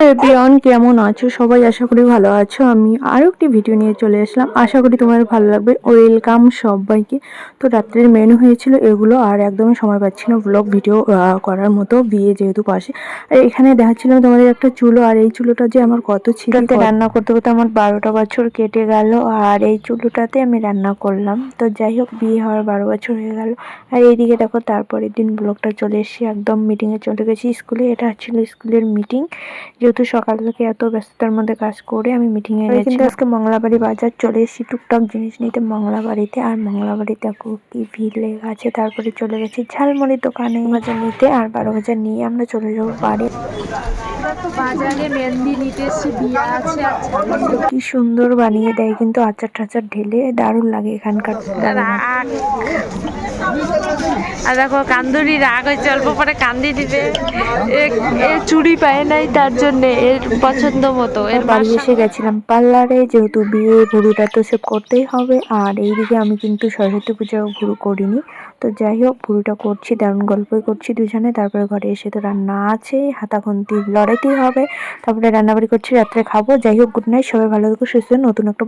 Everyone কেমন আছো? সবাই আশা করি ভালো আছো। আমি আরও একটি ভিডিও নিয়ে চলে আসলাম। আশা করি তোমাদের ভালো লাগবে। ওয়েলকাম সবাইকে। তো রাত্রের মেনু হয়েছিল এগুলো আর একদমই সময় পাচ্ছি না ব্লগ ভিডিও করার মতো বিয়ে যেহেতু পাশে। আর এখানে দেখাচ্ছিলাম তোমাদের একটা চুলো আর এই চুলোটা যে আমার কত ছিল রান্না করতে করতে আমার বারোটা বছর কেটে গেল আর এই চুলোটাতে আমি রান্না করলাম। তো যাই হোক বিয়ে হওয়ার বারো বছর হয়ে গেল। আর এইদিকে দেখো তারপরের দিন ব্লগটা চলে এসেছি। একদম মিটিংয়ে চলে গেছি স্কুলে। এটা ছিল স্কুলের মিটিং যেহেতু সকাল থেকে এত ব্যস্ততার মধ্যে কাজ করে আমি মিটিংয়ে গেছি কিন্তু আজকে মংলাবাড়ি বাজার চলে এসেছি টুকটাক জিনিস নিতে মংলাবাড়িতে। আর মঙ্গলাবাড়িতে দেখো কি ভিড় লেগে আছে। তারপরে চলে গেছি ঝালমুড়ির দোকানে। বাজার নিতে আর বারো হাজার নিয়ে আমরা চলে যাব বাড়ি। বাজারে মেহেন্দি নিতে এসছি বিয়ে আছে কি সুন্দর বানিয়ে দেয় কিন্তু আচার টাচার ঢেলে দারুণ লাগে এখানকার আর দেখো কান্দুরি রাগ হয়েছে অল্প পরে কান্দি দিবে। এ- চুড়ি পায় নাই তার জন্য এর পছন্দ মতো এর বাড়ি এসে গেছিলাম পার্লারে যেহেতু বিয়ে ভুরুটা তো সেভ করতেই হবে আর এইদিকে আমি কিন্তু সরস্বতী পূজা ভুরু করিনি। তো যাই হোক ভুরুটা করছি দারুণ গল্পই করছি দুজনে তারপরে ঘরে এসে তো রান্না আছে হাতা খুন্তি লড়াইতেই হবে। তারপরে রান্নাবাড়ি করছি, রাত্রে খাব। যাই হোক গুড নাইট সবাই ভালো থেকো, সুস্থ নতুন একটা